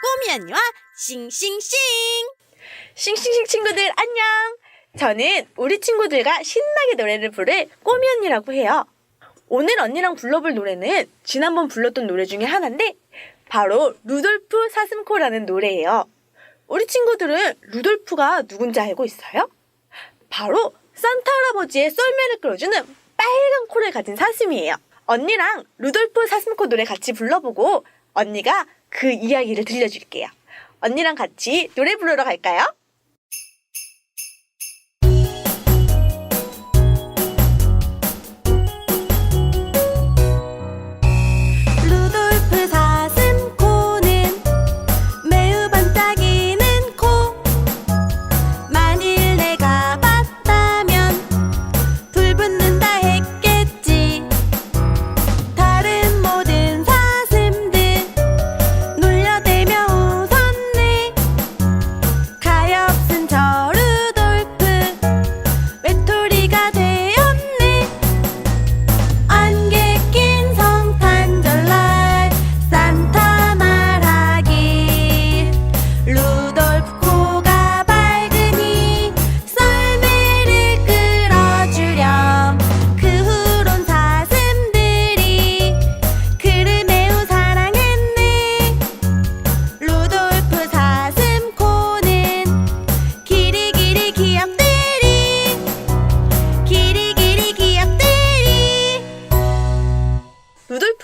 꼬미 언니와 싱싱싱! 싱싱싱 친구들 안녕! 저는 우리 친구들과 신나게 노래를 부를 꼬미 언니라고 해요. 오늘 언니랑 불러볼 노래는 지난번 불렀던 노래 중에 하나인데 바로 루돌프 사슴코라는 노래예요. 우리 친구들은 루돌프가 누군지 알고 있어요? 바로 산타 할아버지의 썰매를 끌어주는 빨간 코를 가진 사슴이에요. 언니랑 루돌프 사슴코 노래 같이 불러보고 언니가 그 이야기를 들려줄게요. 언니랑 같이 노래 부르러 갈까요?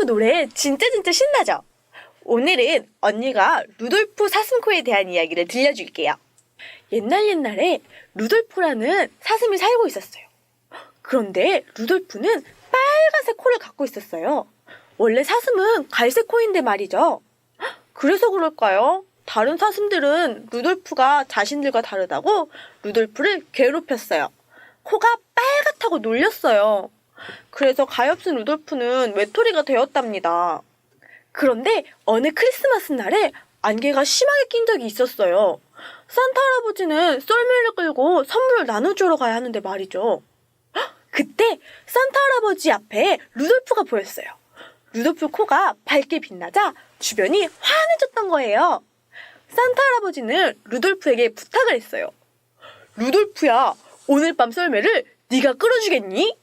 루돌프 노래 진짜 진짜 신나죠? 오늘은 언니가 루돌프 사슴코에 대한 이야기를 들려줄게요. 옛날 옛날에 루돌프라는 사슴이 살고 있었어요. 그런데 루돌프는 빨간색 코를 갖고 있었어요. 원래 사슴은 갈색 코인데 말이죠. 그래서 그럴까요? 다른 사슴들은 루돌프가 자신들과 다르다고 루돌프를 괴롭혔어요. 코가 빨갛다고 놀렸어요. 그래서 가엾은 루돌프는 외톨이가 되었답니다. 그런데 어느 크리스마스 날에 안개가 심하게 낀 적이 있었어요. 산타 할아버지는 썰매를 끌고 선물을 나눠주러 가야 하는데 말이죠. 헉, 그때 산타 할아버지 앞에 루돌프가 보였어요. 루돌프 코가 밝게 빛나자 주변이 환해졌던 거예요. 산타 할아버지는 루돌프에게 부탁을 했어요. 루돌프야, 오늘 밤 썰매를 네가 끌어주겠니?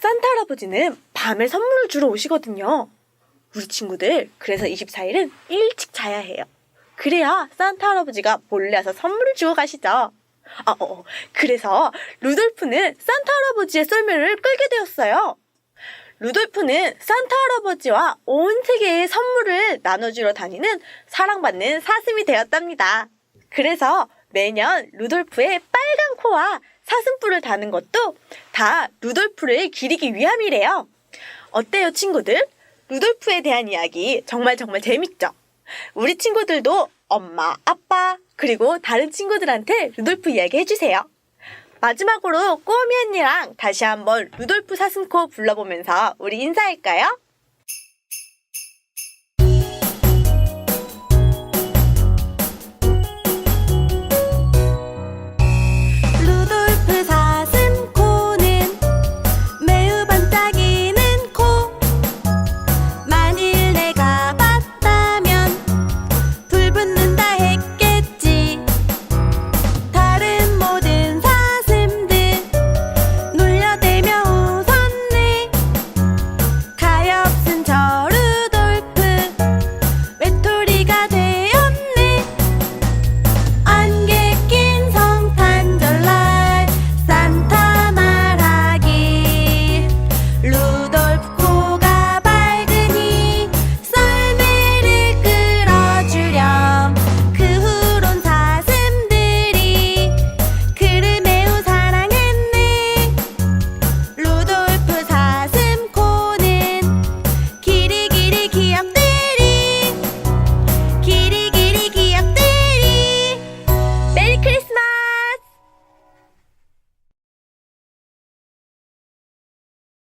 산타 할아버지는 밤에 선물을 주러 오시거든요. 우리 친구들, 그래서 24일은 일찍 자야 해요. 그래야 산타 할아버지가 몰래 와서 선물을 주고 가시죠. 아, 어, 어. 그래서 루돌프는 산타 할아버지의 썰매를 끌게 되었어요. 루돌프는 산타 할아버지와 온 세계의 선물을 나눠주러 다니는 사랑받는 사슴이 되었답니다. 그래서 매년 루돌프의 빨간 코와 사슴뿔을 다는 것도 다 루돌프를 기리기 위함이래요. 어때요, 친구들? 루돌프에 대한 이야기 정말 정말 재밌죠? 우리 친구들도 엄마, 아빠, 그리고 다른 친구들한테 루돌프 이야기 해주세요. 마지막으로 꼬미 언니랑 다시 한번 루돌프 사슴코 불러보면서 우리 인사할까요?